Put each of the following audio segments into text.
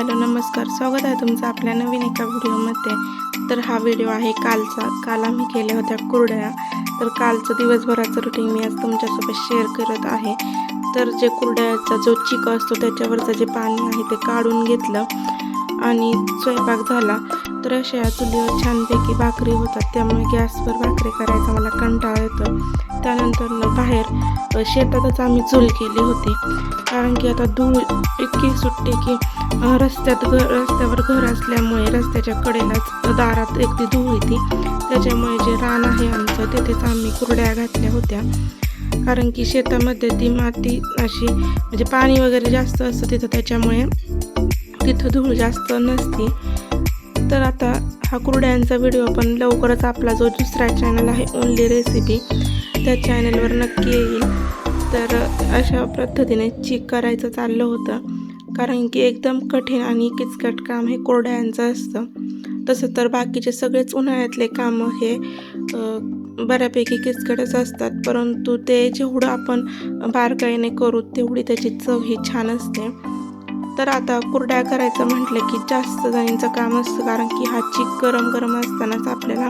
Hello नमस्कार. स्वागत आहे तुमचं आपल्या नवीन एका व्हिडिओमध्ये. तर हा व्हिडिओ आहे कालचा. काल आम्ही केल्या होत्या कुरड्या. तर कालचं दिवसभराचं रुटीन मी आज तुमच्यासोबत शेअर करत आहे. तर जे कुरड्याचा जो चिक असतो त्याच्यावरचं जे पाणी आहे ते काढून घेतलं आणि स्वयंपाक झाला. तर अशा चुलीवर छानपैकी भाकरी होतात. त्यामुळे गॅसवर भाकरी करायचा मला कंटाळा येतो त्यानंतर बाहेर शेतातच आम्ही चूल केली होती. कारण की आता धूळ इतकी सुटते की रस्त्यात घर रस्त्यावर घर असल्यामुळे रस्त्याच्या कडेलाच दारात एक ती धूळ येते. त्याच्यामुळे जे रान आहे आमचं तिथेच आम्ही कुरड्या घातल्या होत्या. कारण की शेतामध्ये ती माती अशी म्हणजे पाणी वगैरे जास्त असतं तिथं त्याच्यामुळे तिथं धूळ जास्त नसते. तर आता हा कुरड्यांचा व्हिडिओ पण लवकरच आपला जो दुसरा चॅनल आहे ओनली रेसिपी त्या चॅनलवर नक्की येईल. तर अशा पद्धतीने चीक करायचं चाललं होतं. कारण की एकदम कठीण आणि किचकट काम हे कोरड्यांचं असतं. तसं तर बाकीचे सगळेच उन्हाळ्यातले कामं हे बऱ्यापैकी किचकटच असतात. परंतु ते जेवढं आपण बारकाईने करू तेवढी त्याची चव ही छान असते. तर आता कुरड्या करायचं म्हटलं की जास्त जणींचं काम असतं. कारण की हा चीक गरम गरम असतानाच आपल्याला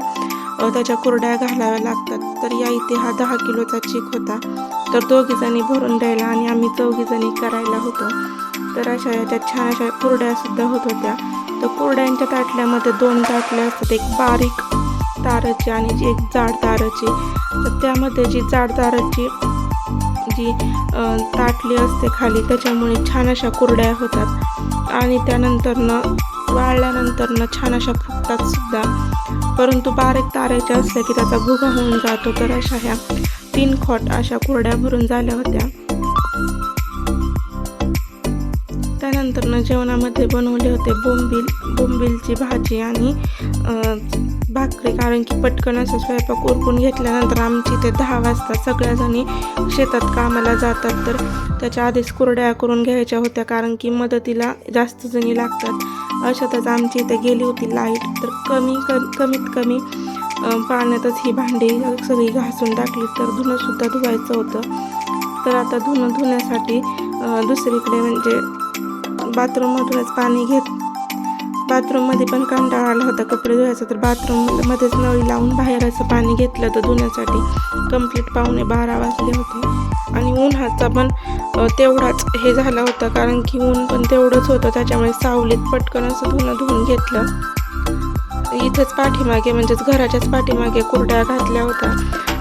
त्याच्या कुरड्या घालाव्या लागतात. तर या इथे हा दहा किलोचा चीक होता. तर दोघी जणी भरून द्यायला आणि आम्ही चौघी जणी करायला होतो. तर अशा याच्यात छान अशा कुरड्यासुद्धा होत होत्या. तर कुरड्यांच्या ताटल्यामध्ये दोन ताटल्या असतात. एक बारीक ताराची आणि जी एक जाड ताराची. तर त्यामध्ये जी जाड ताराची जी ताटली असते खाली त्याच्यामुळे छान अशा कुरड्या होतात. आणि त्यानंतरनं वाळल्यानंतरनं छान अशा फुगतात सुद्धा. परंतु बारीक ताराच्या असल्या की त्याचा भुगा होऊन जातो तर अशा ह्या तीन खोट अशा कुरड्या भरून झाल्या होत्या. त्यानंतरनं जेवणामध्ये बनवले होते बोंबील. कोंबिलची भाजी आणि भाकरी. कारण की पटकन असं स्वयंपाक उरकून घेतल्यानंतर आमची ते दहा वाजता सगळ्याजणी शेतात कामाला जातात. तर त्याच्या आधीच कुरड्या करून घ्यायच्या होत्या कारण की मदतीला जास्त जणी लागतात. अशातच आमची इथे गेली होती लाइट. तर कमी क कमीत कमी पाण्यातच ही भांडी सगळी घासून टाकली. तर धुणंसुद्धा धुवायचं होतं. तर आता धुणं धुण्यासाठी दुसरीकडे म्हणजे बाथरूममधूनच पाणी घेत बाथरूममध्ये पण कंटाळा आला होता कपडे धुवायचा. तर बाथरूममध्येच नळी लावून बाहेर असं पाणी घेतलं तर धुण्यासाठी. कंप्लीट पाहुणे बारा वाजले होते. आणि उन्हाचा पण तेवढाच हे झाला होता. कारण की ऊन पण तेवढंच होतं. त्याच्यामुळे सावलीत पटकन असं धुणं धुवून घेतलं. इथंच पाठीमागे म्हणजेच घराच्याच पाठीमागे कुरड्या घातल्या होत्या.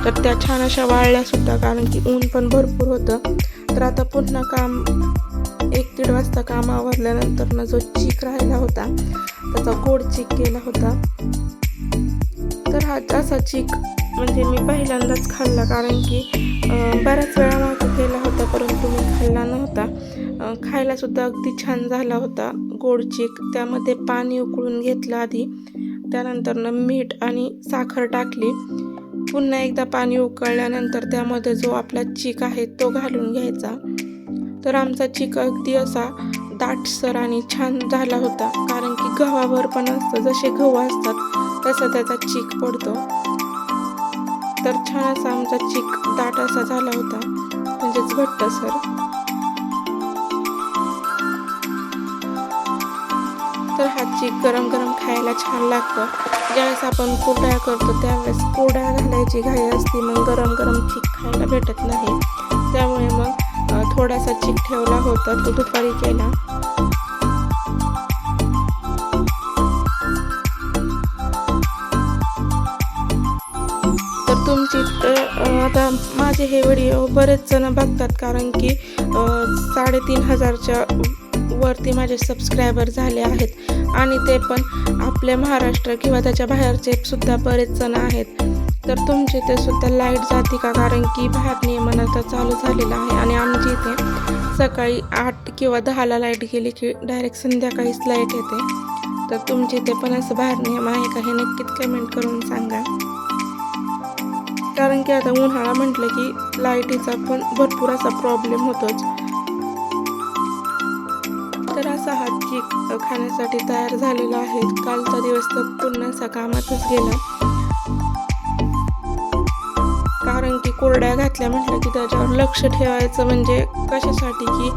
तर त्या छान अशा वाळल्या सुद्धा कारण की ऊन पण भरपूर होतं. तर आता पुन्हा काम एक दीड वाजता काम आवरल्यानंतर ना जो चीक राहिला होता त्याचा गोड चीक केला होता. तर हा असा चीक म्हणजे मी पहिल्यांदाच खाल्ला कारण की बऱ्याच वेळा माझा केला होता परंतु मी खाल्ला नव्हता. खायलासुद्धा अगदी छान झाला होता गोड चीक. त्यामध्ये पाणी उकळून घेतलं आधी त्यानंतरनं मीठ आणि साखर टाकली. पुन्हा एकदा पाणी उकळल्यानंतर त्यामध्ये जो आपला चीक आहे तो घालून घ्यायचा. तर आमचा चिक अगदी असा दाटसर आणि छान झाला होता. कारण की गव्हावर पण असतं जसे गहू असतात तसा त्याचा चीक पडतो. तर छान असा आमचा चिक दाट असा झाला होता. म्हणजेच घट्टसर तर हा चिक गरम गरम खायला छान लागतं. ज्यावेळेस आपण कुरड्या करतो त्यावेळेस कुरड्या घालायची घाई असते मग गरम गरम चिक खायला भेटत नाही. त्यामुळे मग थोडासा चिक ठेवला होता तो दुपारी केला. तर तुमची तर, आता माझे हे व्हिडिओ बरेच जण बघतात कारण की साडेतीन हजारच्या वरती माझे सबस्क्रायबर झाले आहेत. आणि ते पण आपल्या महाराष्ट्र किंवा त्याच्या बाहेरचे सुद्धा बरेच जण आहेत. तर तुमच्या ते सुद्धा लाइट जाते का? कारण की बाहेर नियमन आता चालू झालेलं आहे आणि आमची इथे सकाळी आठ किंवा दहाला लाइट गेली की डायरेक्ट संध्याकाळीच लाइट येते. तर तुमची इथे पण असं बाहेर नियम आहे का? हे नक्कीच कमेंट करून सांगा. कारण की आता उन्हाळा म्हटलं की लाईटीचा पण भरपूर असा प्रॉब्लेम होतोच. तर असा हा केक खाण्यासाठी तयार झालेला आहे. कालचा दिवस तर पूर्ण असा कामातच गेला. कारण की कोरड्या घातल्या म्हटलं की त्याच्यावर लक्ष ठेवायचं म्हणजे कशासाठी की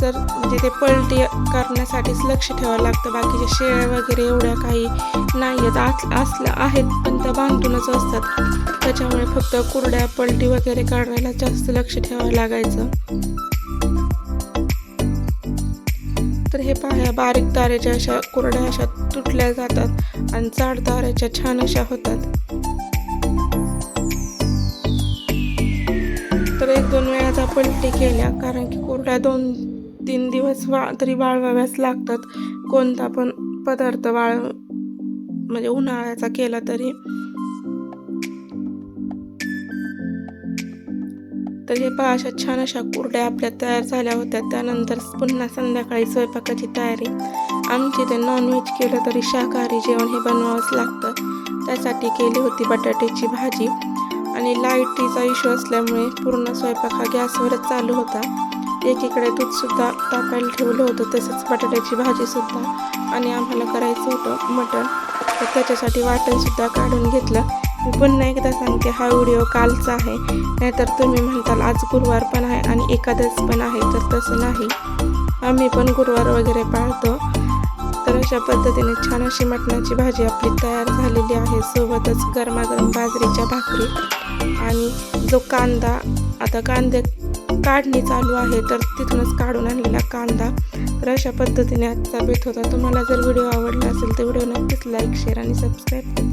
जर म्हणजे ते पलटी करण्यासाठीच लक्ष ठेवावं लागतं. बाकीच्या शेळ्या वगैरे एवढ्या काही नाही आहेत आत असल्या आहेत पण त्या बांधूनच असतात. त्याच्यामुळे फक्त कुरड्या पलटी वगैरे काढायला जास्त लक्ष ठेवावं लागायचं. तर हे पाया बारीक तारेच्या अशा कुरड्या अशा तुटल्या जातात आणि जाड तारेच्या छान अशा होतात. दोन पलटी केल्या. कारण की कुरड्या दोन तीन दिवस वा तरी वाळवाव्याच लागतात. कोणता पण पदार्थ वाळ म्हणजे उन्हाळ्याचा केला तरी. तर हे पहा अशा छान अशा कुरड्या आपल्या तयार झाल्या होत्या. त्यानंतर पुन्हा संध्याकाळी स्वयंपाकाची तयारी. आमची ते नॉनव्हेज केलं तरी शाकाहारी जेवण हे बनवावंच लागतं. त्यासाठी केली होती बटाट्याची भाजी. आणि लाईटीचा इश्यू असल्यामुळे पूर्ण स्वयंपाक हा गॅसवरच चालू होता. एकीकडे दूधसुद्धा तापायला ठेवलं होतं तसंच बटाट्याची भाजीसुद्धा आणि आम्हाला करायचं होतं मटण. तर त्याच्यासाठी वाटणसुद्धा काढून घेतलं. मी पुन्हा एकदा सांगते हा व्हिडिओ कालचा आहे. नाहीतर तुम्ही म्हणताल आज गुरुवार पण आहे आणि एकादस पण आहे. तर तसं नाही. आम्ही पण गुरुवार वगैरे पाळतो. तर अशा पद्धतीने छान अशी मटणाची भाजी आपली तयार झालेली आहे. सोबतच गरमागरम बाजरीच्या भाकरी आणि जो कांदा आता कांदे काढणी चालू आहे तर तिथूनच काढून आणलेला कांदा. तर अशा पद्धतीने आजचा बेत होता. तुम्हाला जर व्हिडिओ आवडला असेल तर व्हिडिओ नक्कीच लाईक शेअर आणि सबस्क्राईब